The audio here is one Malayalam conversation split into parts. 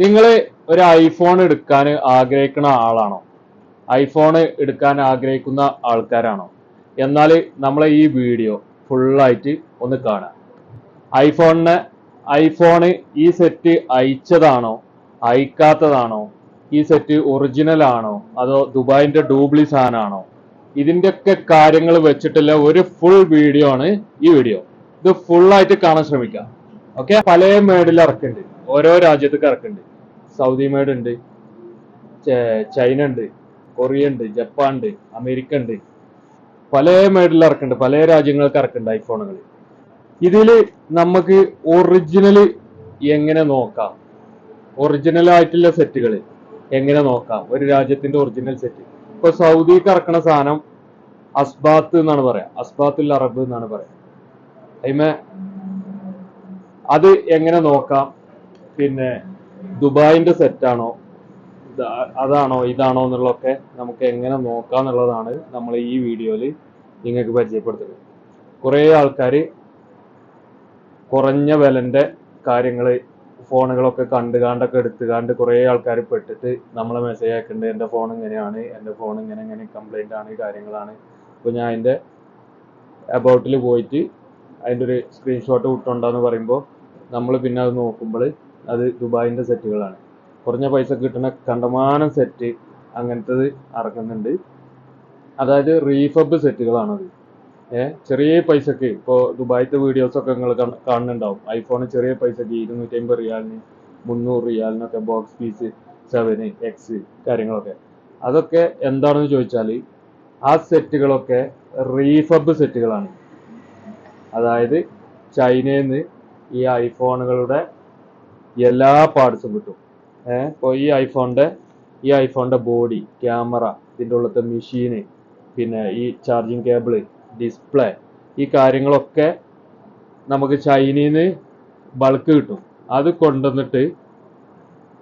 നിങ്ങൾ ഒരു ഐഫോൺ എടുക്കാൻ ആഗ്രഹിക്കുന്ന ആളാണോ? ഐഫോൺ എടുക്കാൻ ആഗ്രഹിക്കുന്ന ആൾക്കാരാണോ? എന്നാൽ നമ്മളെ ഈ വീഡിയോ ഫുള്ളായിട്ട് ഒന്ന് കാണാം. ഐഫോണിന് ഐഫോണ് ഈ സെറ്റ് അയച്ചതാണോ? അയക്കാത്തതാണോ? ഈ സെറ്റ് ഒറിജിനൽ ആണോ അതോ ദുബായിന്റെ ഡൂപ്ലി സാധനമാണോ ഇതിന്റെയൊക്കെ കാര്യങ്ങൾ വെച്ചിട്ടില്ല ഒരു ഫുൾ വീഡിയോ ആണ് ഈ വീഡിയോ. ഇത് ഫുള്ളായിട്ട് കാണാൻ ശ്രമിക്കാം. ഓക്കെ പല മേഡിൽ ഇറക്കുന്നുണ്ട്. ഓരോ രാജ്യത്തേക്ക് ഇറക്കുന്നുണ്ട്. സൗദി മേഡ് ഉണ്ട് ചൈന ഉണ്ട് കൊറിയ ഉണ്ട് ജപ്പാൻ ഉണ്ട് അമേരിക്ക ഉണ്ട് പല മേഡിൽ ഇറക്കുന്നുണ്ട്. പല രാജ്യങ്ങൾക്ക് ഇറക്കുന്നുണ്ട് ഐഫോണുകൾ ഇതിൽ നമുക്ക് ഒറിജിനൽ എങ്ങനെ നോക്കാം? ഒറിജിനൽ ആയിട്ടുള്ള സെറ്റുകൾ എങ്ങനെ നോക്കാം? ഒരു രാജ്യത്തിന്റെ ഒറിജിനൽ സെറ്റ് ഇപ്പൊ സൗദിക്ക് ഇറക്കുന്ന സാധനം അസ്ബാത്ത് എന്നാണ് പറയാ. അസ്ബാത്തുൽ അറബ് എന്നാണ് പറയാ. അതിമേ അത് എങ്ങനെ നോക്കാം? പിന്നെ ദുബായിന്റെ സെറ്റാണോ? അതാണോ ഇതാണോ എന്നുള്ളതൊക്കെ നമുക്ക് എങ്ങനെ നോക്കാം എന്നുള്ളതാണ് നമ്മൾ ഈ വീഡിയോയിൽ നിങ്ങൾക്ക് പരിചയപ്പെടുത്തുന്നത്. കുറേ ആൾക്കാർ കുറഞ്ഞ വിലന്റെ കാര്യങ്ങൾ ഫോണുകളൊക്കെ കണ്ട് കാണ്ടൊക്കെ എടുത്ത് കാണ്ട് കുറേ ആൾക്കാർ പെട്ടിട്ട് നമ്മളെ മെസ്സേജ് അയക്കുന്നുണ്ട് എന്റെ ഫോൺ ഇങ്ങനെയാണ് എന്റെ ഫോൺ ഇങ്ങനെ ഇങ്ങനെ കംപ്ലൈന്റ് ആണ് കാര്യങ്ങളാണ്. അപ്പോൾ ഞാൻ അതിന്റെ അബൌട്ടിൽ പോയിട്ട് അതിന്റെ ഒരു സ്ക്രീൻഷോട്ട് വിട്ടുണ്ടെന്ന് പറയുമ്പോൾ നമ്മൾ പിന്നെ അത് നോക്കുമ്പോൾ അത് ദുബായിന്റെ സെറ്റുകളാണ്. കുറഞ്ഞ പൈസ കിട്ടുന്ന കണ്ടമാനം സെറ്റ് അങ്ങനത്തത് ഇറക്കുന്നുണ്ട് അതായത് റീഫബ് സെറ്റുകളാണത് ഏഹ് ചെറിയ പൈസക്ക് ഇപ്പോൾ ദുബായിത്തെ വീഡിയോസ് ഒക്കെ നിങ്ങൾ കാണുന്നുണ്ടാവും. ഐഫോൺ ചെറിയ പൈസക്ക് ഇരുന്നൂറ്റി അമ്പത് റിയാലിന് മുന്നൂറ് റിയാലിനൊക്കെ ബോക്സ് പീസ് സെവന് എക്സ് കാര്യങ്ങളൊക്കെ. അതൊക്കെ എന്താണെന്ന് ചോദിച്ചാൽ ആ സെറ്റുകളൊക്കെ റീഫബ് സെറ്റുകളാണ് അതായത് ചൈനയിൽ നിന്ന് ഈ ഐഫോണുകളുടെ എല്ലാ പാർട്സും കിട്ടും. ഏഹ് ഇപ്പോൾ ഈ ഐഫോണിന്റെ ഈ ഐഫോണിന്റെ ബോഡി ക്യാമറ ഇതിന്റെ ഉള്ളത്തെ മെഷീന് പിന്നെ ഈ ചാർജിങ് കേബിൾ ഡിസ്പ്ലേ ഈ കാര്യങ്ങളൊക്കെ നമുക്ക് ചൈനയിൽ നിന്ന് ബൾക്ക് കിട്ടും. അത് കൊണ്ടുവന്നിട്ട്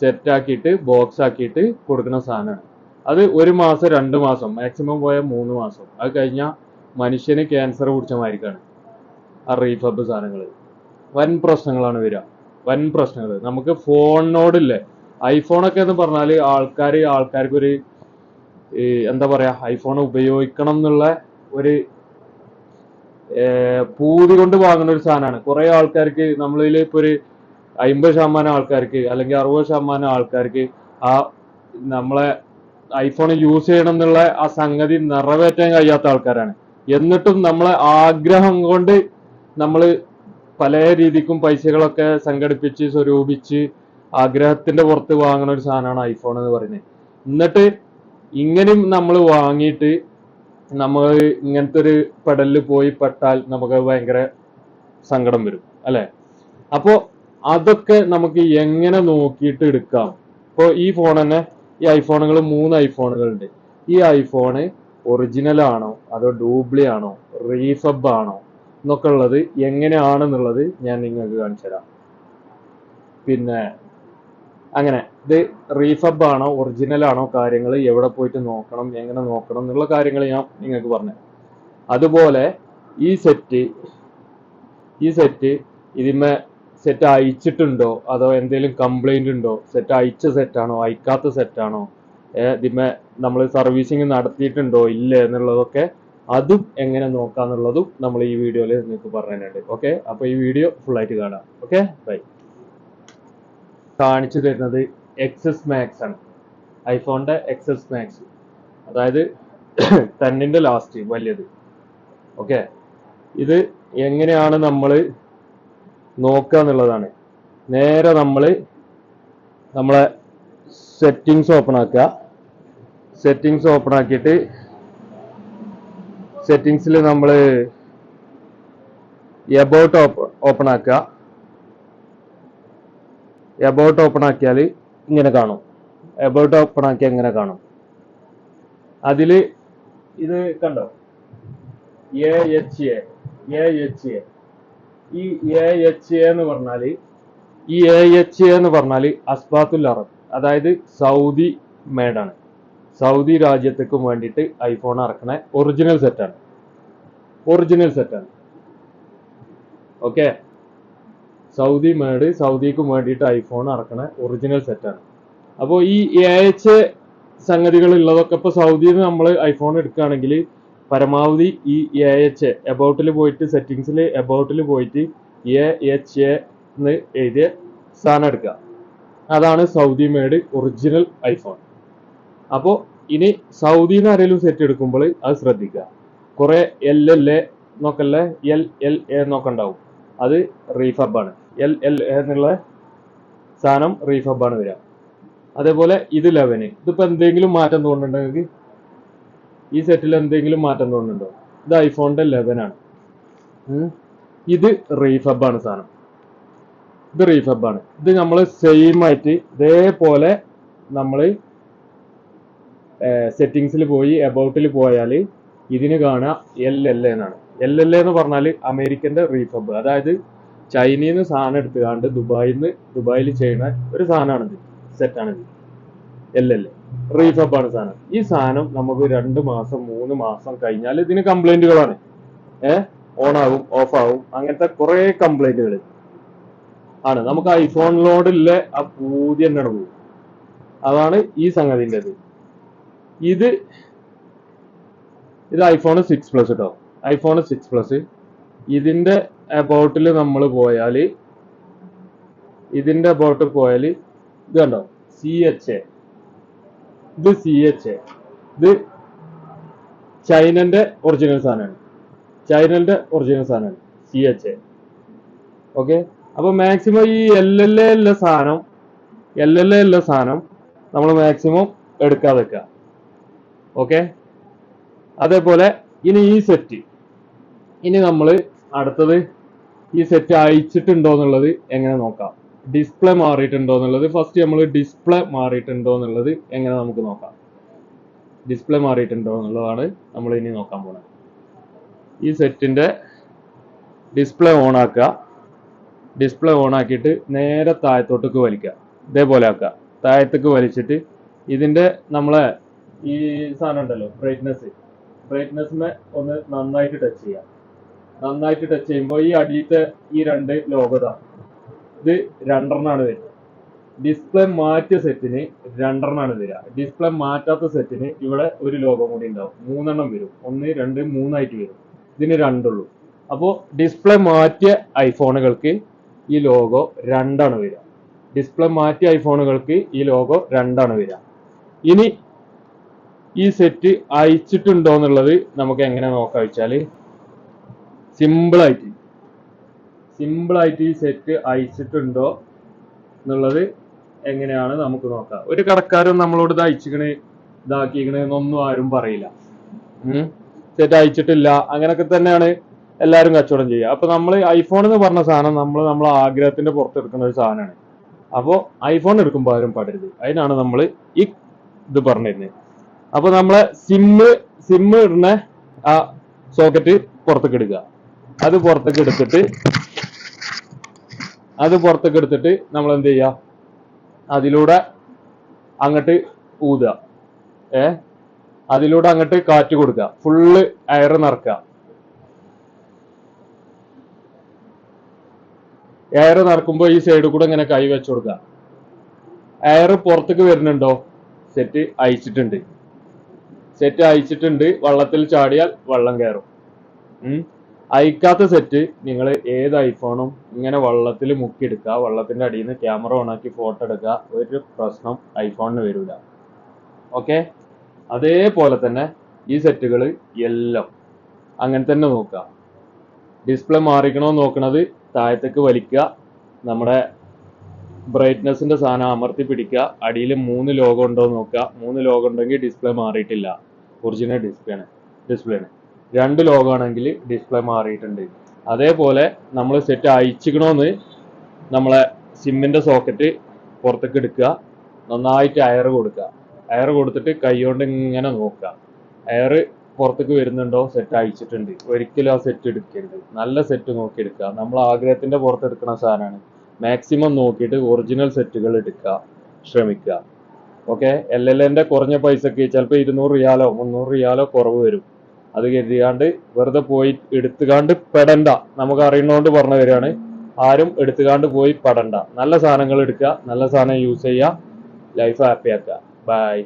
സെറ്റ് ആക്കിയിട്ട് ബോക്സ് ആക്കിയിട്ട് കൊടുക്കുന്ന സാധനമാണ്. അത് ഒരു മാസം രണ്ട് മാസം മാക്സിമം പോയാൽ മൂന്ന് മാസം. അത് കഴിഞ്ഞാൽ മനുഷ്യന് ക്യാൻസർ പിടിച്ച മാതിരിക്കാണ്. ആ റീഫബ് സാധനങ്ങൾ വൻ പ്രശ്നങ്ങളാണ് വരിക. വൻ പ്രശ്നങ്ങൾ നമുക്ക് ഫോണിനോടില്ലേ? ഐഫോണൊക്കെ എന്ന് പറഞ്ഞാൽ ആൾക്കാർ ആൾക്കാർക്ക് ഒരു എന്താ പറയാ ഐഫോൺ ഉപയോഗിക്കണം എന്നുള്ള ഒരു പൂതി കൊണ്ട് വാങ്ങുന്ന ഒരു സാധനമാണ്. കുറെ ആൾക്കാർക്ക് നമ്മളിൽ ഇപ്പൊ ഒരു അമ്പത് ശതമാനം ആൾക്കാർക്ക് അല്ലെങ്കിൽ അറുപത് ശതമാനം ആൾക്കാർക്ക് ആ നമ്മളെ ഐഫോൺ യൂസ് ചെയ്യണം എന്നുള്ള ആ സംഗതി നിറവേറ്റാൻ കഴിയാത്ത ആൾക്കാരാണ്. എന്നിട്ടും നമ്മളെ ആഗ്രഹം കൊണ്ട് നമ്മൾ പല രീതിക്കും പൈസകളൊക്കെ സംഘടിപ്പിച്ച് സ്വരൂപിച്ച് ആഗ്രഹത്തിന്റെ പുറത്ത് വാങ്ങുന്ന ഒരു സാധനമാണ് ഐഫോൺ എന്ന് പറയുന്നത്. എന്നിട്ട് ഇങ്ങനെയും നമ്മൾ വാങ്ങിയിട്ട് നമ്മൾ ഇങ്ങനത്തെ ഒരു പെടലിൽ പോയി പെട്ടാൽ നമുക്ക് ഭയങ്കര സങ്കടം വരും അല്ലെ? അപ്പോ അതൊക്കെ നമുക്ക് എങ്ങനെ നോക്കിയിട്ട് എടുക്കാം? ഇപ്പോൾ ഈ ഫോൺ തന്നെ ഈ ഐഫോണുകൾ മൂന്ന് ഐഫോണുകളുണ്ട് ഈ ഐഫോണ് ഒറിജിനൽ ആണോ അതോ ഡൂപ്ലി ആണോ? റീഫബ് ആണോ? എന്നൊക്കെ ഉള്ളത് എങ്ങനെയാണെന്നുള്ളത് ഞാൻ നിങ്ങൾക്ക് കാണിച്ചു തരാം. പിന്നെ അങ്ങനെ ഇത് റീഫബ് ആണോ ഒറിജിനൽ ആണോ കാര്യങ്ങൾ എവിടെ പോയിട്ട് നോക്കണം എങ്ങനെ നോക്കണം എന്നുള്ള കാര്യങ്ങൾ ഞാൻ നിങ്ങൾക്ക് പറഞ്ഞു അതുപോലെ ഈ സെറ്റ് ഈ സെറ്റ് ഇതിന്മേ സെറ്റ് അയച്ചിട്ടുണ്ടോ അതോ എന്തെങ്കിലും കംപ്ലൈന്റ് ഉണ്ടോ? സെറ്റ് അയച്ച സെറ്റാണോ അയക്കാത്ത സെറ്റാണോ ഇതിന്മേ നമ്മൾ സർവീസിങ് നടത്തിയിട്ടുണ്ടോ ഇല്ലേ എന്നുള്ളതൊക്കെ അതും എങ്ങനെ നോക്കാന്നുള്ളതും നമ്മൾ ഈ വീഡിയോയിൽ നിങ്ങൾക്ക് പറഞ്ഞിട്ടുണ്ട്. ഓക്കെ അപ്പൊ ഈ വീഡിയോ ഫുൾ ആയിട്ട് കാണാം. ഓക്കെ ബൈ കാണിച്ചു തരുന്നത് എക്സസ് മാക്സ് ആണ്. ഐഫോണിന്റെ എക്സസ് മാക്സ് അതായത് തന്നിന്റെ ലാസ്റ്റ് വലിയത്. ഓക്കെ ഇത് എങ്ങനെയാണ് നമ്മൾ നോക്കുക എന്നുള്ളതാണ്. നേരെ നമ്മൾ നമ്മളെ സെറ്റിങ്സ് ഓപ്പൺ ആക്കുക. സെറ്റിങ്സ് ഓപ്പൺ ആക്കിയിട്ട് സെറ്റിങ്സിൽ നമ്മൾ എബൌട്ട് ഓപ്പൺ ആക്കുക. എബൌട്ട് ഓപ്പൺ ആക്കിയാൽ ഇങ്ങനെ കാണും. എബൌട്ട് ഓപ്പൺ ആക്കിയാൽ ഇങ്ങനെ കാണും. അതിൽ ഇത് കണ്ടോ? A H A A H A A H A എന്ന് പറഞ്ഞാൽ ഈ എ എച്ച് എ എന്ന് പറഞ്ഞാൽ അസ്ബാത്തുൽ അറബ് അതായത് സൗദി മേഡാണ് സൗദി രാജ്യത്തേക്കും വേണ്ടിയിട്ട് ഐഫോൺ ഇറക്കണ ഒറിജിനൽ സെറ്റാണ് ഒറിജിനൽ സെറ്റാണ് ഓക്കെ സൗദി മേഡ് സൗദിക്കും വേണ്ടിയിട്ട് ഐഫോൺ ഇറക്കണ ഒറിജിനൽ സെറ്റാണ് അപ്പോൾ ഈ എ എച്ച് സംഗതികൾ ഉള്ളതൊക്കെ ഇപ്പോൾ സൗദിയിൽ നിന്ന് നമ്മൾ ഐഫോൺ എടുക്കുകയാണെങ്കിൽ പരമാവധി ഈ എ എച്ച് എബൌട്ടിൽ പോയിട്ട് സെറ്റിങ്സിൽ എബൌട്ടിൽ പോയിട്ട് എ എച്ച് എ എന്ന് എഴുതിയ സാധനം എടുക്കുക. അതാണ് സൗദി മേഡ് ഒറിജിനൽ ഐഫോൺ അപ്പോൾ ഇനി സൗദിയിൽ നിന്ന് ആരെങ്കിലും സെറ്റ് എടുക്കുമ്പോൾ അത് ശ്രദ്ധിക്കുക കുറെ എൽ എൽ എ നോക്കല്ലേ എൽ എൽ എ എന്നൊക്കെ ഉണ്ടാവും. അത് റീഫബാണ് എൽ എൽ എ എന്നുള്ള സാധനം റീഫബാണ് വരിക അതേപോലെ ഇത് ലെവന് ഇതിപ്പോ എന്തെങ്കിലും മാറ്റം തോന്നുന്നുണ്ടെങ്കിൽ ഈ സെറ്റിൽ എന്തെങ്കിലും മാറ്റം തോന്നുന്നുണ്ടോ? ഇത് ആണ്. ഉം. ഇത് റീഫബാണ് സാധനം ഇത് റീഫബാണ് ഇത് നമ്മൾ സെയിം ആയിട്ട് ഇതേപോലെ നമ്മൾ സെറ്റിങ്സിൽ പോയി എബൌട്ടിൽ പോയാൽ ഇതിന് കാണുക എൽ എൽ എന്നാണ്. എൽ എൽ എന്ന് പറഞ്ഞാൽ അമേരിക്കന്റെ റീഫബ് അതായത് ചൈനയിൽ നിന്ന് സാധനം എടുത്തുകാണ്ട് ദുബായിൽ നിന്ന് ദുബായിൽ ചെയ്യുന്ന ഒരു സാധനമാണിത്. സെറ്റാണിത് എൽ എൽ റീഫബാണ് സാധനം. ഈ സാധനം നമുക്ക് രണ്ട് മാസം മൂന്ന് മാസം കഴിഞ്ഞാൽ ഇതിന് കംപ്ലൈന്റുകളാണ് ഏഹ് ഓഫ് ആകും അങ്ങനത്തെ കുറേ കംപ്ലൈന്റുകൾ ആണ്. നമുക്ക് ഐഫോണിനോടുള്ള ആ പൂതി തന്നെയാണ് പോകും അതാണ് ഈ സംഗതിന്റെത്. ഇത് ഇത് ഐഫോൺ സിക്സ് പ്ലസ് കേട്ടോ ഐഫോൺ സിക്സ് പ്ലസ് ഇതിന്റെ അബൌട്ടിൽ നമ്മൾ പോയാൽ ഇതിന്റെ അബൌട്ടിൽ പോയാൽ ഇത് കണ്ടോ? സി എച്ച് എ ഇത് സി എച്ച് എ ഇത് ചൈനന്റെ ഒറിജിനൽ സാധനമാണ്. ചൈനന്റെ ഒറിജിനൽ സാധനമാണ് സി എച്ച് എ ഓക്കെ അപ്പൊ മാക്സിമം ഈ എൽ എൽ എ ഉള്ള സാധനം എൽ എൽ എ ഉള്ള സാധനം നമ്മൾ മാക്സിമം എടുക്കാതെ വെക്കുക ഓക്കെ അതേപോലെ ഇനി ഈ സെറ്റ് ഇനി നമ്മൾ അടുത്തത് ഈ സെറ്റ് അയച്ചിട്ടുണ്ടോ എന്നുള്ളത് എങ്ങനെ നോക്കാം? ഡിസ്പ്ലേ മാറിയിട്ടുണ്ടോ എന്നുള്ളത് ഫസ്റ്റ് നമ്മൾ ഡിസ്പ്ലേ മാറിയിട്ടുണ്ടോ എന്നുള്ളത് എങ്ങനെ നമുക്ക് നോക്കാം? ഡിസ്പ്ലേ മാറിയിട്ടുണ്ടോ എന്നുള്ളതാണ് നമ്മൾ ഇനി നോക്കാൻ പോണത് ഈ സെറ്റിന്റെ ഡിസ്പ്ലേ ഓൺ ആക്കുക. ഡിസ്പ്ലേ ഓൺ ആക്കിയിട്ട് നേരെ താഴത്തോട്ടേക്ക് വലിക്കുക. ഇതേപോലെ ആക്കുക. താഴത്തേക്ക് വലിച്ചിട്ട് ഇതിന്റെ നമ്മളെ ഈ സാധനം ഉണ്ടല്ലോ ബ്രൈറ്റ്നെസ് ബ്രൈറ്റ്നെസ്സിനെ ഒന്ന് നന്നായിട്ട് ടച്ച് ചെയ്യാം. നന്നായിട്ട് ടച്ച് ചെയ്യുമ്പോൾ ഈ അടിയത്തെ ഈ രണ്ട് ലോകത ഇത്. രണ്ടെണ്ണമാണ് വരുന്നത്. ഡിസ്പ്ലേ മാറ്റിയ സെറ്റിന് രണ്ടെണ്ണമാണ് വരിക. ഡിസ്പ്ലേ മാറ്റാത്ത സെറ്റിന് ഇവിടെ ഒരു ലോഗം കൂടി ഉണ്ടാവും. മൂന്നെണ്ണം വരും. ഒന്ന് രണ്ട് മൂന്നായിട്ട് വരും. ഇതിന് രണ്ടുള്ളൂ. അപ്പോൾ ഡിസ്പ്ലേ മാറ്റിയ ഐഫോണുകൾക്ക് ഈ ലോഗോ രണ്ടാണ് വരിക. ഡിസ്പ്ലേ മാറ്റിയ ഐഫോണുകൾക്ക് ഈ ലോഗോ രണ്ടാണ് വരിക. ഇനി ഈ സെറ്റ് അയച്ചിട്ടുണ്ടോ എന്നുള്ളത് നമുക്ക് എങ്ങനെ നോക്കാം ആയിട്ട്. സിമ്പിൾ ആയിട്ട് ഈ സെറ്റ് അയച്ചിട്ടുണ്ടോ എന്നുള്ളത് എങ്ങനെയാണ് നമുക്ക് നോക്കാം. ഒരു കടക്കാരും നമ്മളോട് ഇത് അയച്ചിക്കണ് ഇതാക്കിക്കണ് എന്നൊന്നും ആരും പറയില്ല. സെറ്റ് അയച്ചിട്ടില്ല അങ്ങനൊക്കെ തന്നെയാണ് എല്ലാവരും കച്ചവടം ചെയ്യുക. അപ്പൊ നമ്മൾ ഐഫോൺ എന്ന് പറഞ്ഞ സാധനം നമ്മൾ നമ്മളെ ആഗ്രഹത്തിന്റെ പുറത്തെടുക്കുന്ന ഒരു സാധനമാണ്. അപ്പോൾ ഐഫോൺ എടുക്കുമ്പോൾ ആരും പാടരുത്. അതിനാണ് നമ്മൾ ഈ ഇത് പറഞ്ഞിരുന്നത്. അപ്പൊ നമ്മളെ സിമ്മ് സിമ്മ് ഇടുന്ന ആ സോക്കറ്റ് പുറത്തേക്ക് എടുക്കുക അത് പുറത്തേക്ക് എടുത്തിട്ട് അത് പുറത്തേക്ക് എടുത്തിട്ട് നമ്മൾ എന്ത് ചെയ്യുക? അതിലൂടെ അങ്ങോട്ട് ഊതുക. ഏ? അതിലൂടെ അങ്ങോട്ട് കാറ്റ് കൊടുക്കുക. ഫുള്ള് അയർ നിറക്കുക. എയർ നിറക്കുമ്പോൾ ഈ സൈഡിൽ കൂടെ ഇങ്ങനെ കൈ വെച്ചു കൊടുക്കുക. എയർ പുറത്തേക്ക് വരുന്നുണ്ടോ? സെറ്റ് അയച്ചിട്ടുണ്ട്. സെറ്റ് അയച്ചിട്ടുണ്ട്. വള്ളത്തിൽ ചാടിയാൽ വള്ളം കയറും. അയക്കാത്ത സെറ്റ് നിങ്ങൾ ഏത് ഐഫോണും ഇങ്ങനെ വള്ളത്തിൽ മുക്കിയെടുക്കുക. വള്ളത്തിന്റെ അടിയിൽ നിന്ന് ക്യാമറ ഓണാക്കി ഫോട്ടോ എടുക്കുക. ഒരു പ്രശ്നം ഐഫോണിന് വരില്ല ഓക്കെ അതേപോലെ തന്നെ ഈ സെറ്റുകൾ എല്ലാം അങ്ങനെ തന്നെ നോക്കുക. ഡിസ്പ്ലേ മാറിക്കണോ നോക്കണത് താഴത്തേക്ക് വലിക്കുക. നമ്മുടെ ബ്രൈറ്റ്നെസ്സിന്റെ സാധനം അമർത്തി പിടിക്കുക. അടിയിൽ മൂന്ന് ലോഗോ ഉണ്ടോ നോക്കുക. മൂന്ന് ലോഗോ ഉണ്ടെങ്കിൽ ഡിസ്പ്ലേ മാറിയിട്ടില്ല. ഒറിജിനൽ ഡിസ്പ്ലേ ആണ് ഡിസ്പ്ലേ ആണ്. രണ്ട് ലോഗാണെങ്കിൽ ഡിസ്പ്ലേ മാറിയിട്ടുണ്ട്. അതേപോലെ നമ്മൾ സെറ്റ് അയച്ചിക്കണോന്ന് നമ്മളെ സിമ്മിന്റെ സോക്കറ്റ് പുറത്തേക്ക് എടുക്കുക നന്നായിട്ട് അയർ കൊടുക്കുക. അയർ കൊടുത്തിട്ട് കൈകൊണ്ട് ഇങ്ങനെ നോക്കുക. അയർ പുറത്തേക്ക് വരുന്നുണ്ടോ? സെറ്റ് അയച്ചിട്ടുണ്ട് ഒരിക്കലും ആ സെറ്റ് എടുക്കരുത്. നല്ല സെറ്റ് നോക്കി എടുക്കുക. നമ്മൾ ആഗ്രഹത്തിന്റെ പുറത്ത് എടുക്കുന്ന സാധനമാണ്. മാക്സിമം നോക്കിയിട്ട് ഒറിജിനൽ സെറ്റുകൾ എടുക്കുക ശ്രമിക്കുക. ഓക്കെ എൽ എൽ എന്റെ കുറഞ്ഞ പൈസക്ക് ചിലപ്പോൾ ഇരുന്നൂറ് റിയാലോ മുന്നൂറ് റിയാലോ കുറവ് വരും. അത് കരുതിയാണ്ട് വെറുതെ പോയി എടുത്തുകാണ്ട് പെടണ്ട. നമുക്ക് അറിയുന്നോണ്ട് പറഞ്ഞു തരികയാണ് ആരും എടുത്തുകാണ്ട് പോയി പെടണ്ട. നല്ല സാധനങ്ങൾ എടുക്കുക നല്ല സാധനം യൂസ് ചെയ്യുക ലൈഫ് ഹാപ്പി ആക്കുക. ബൈ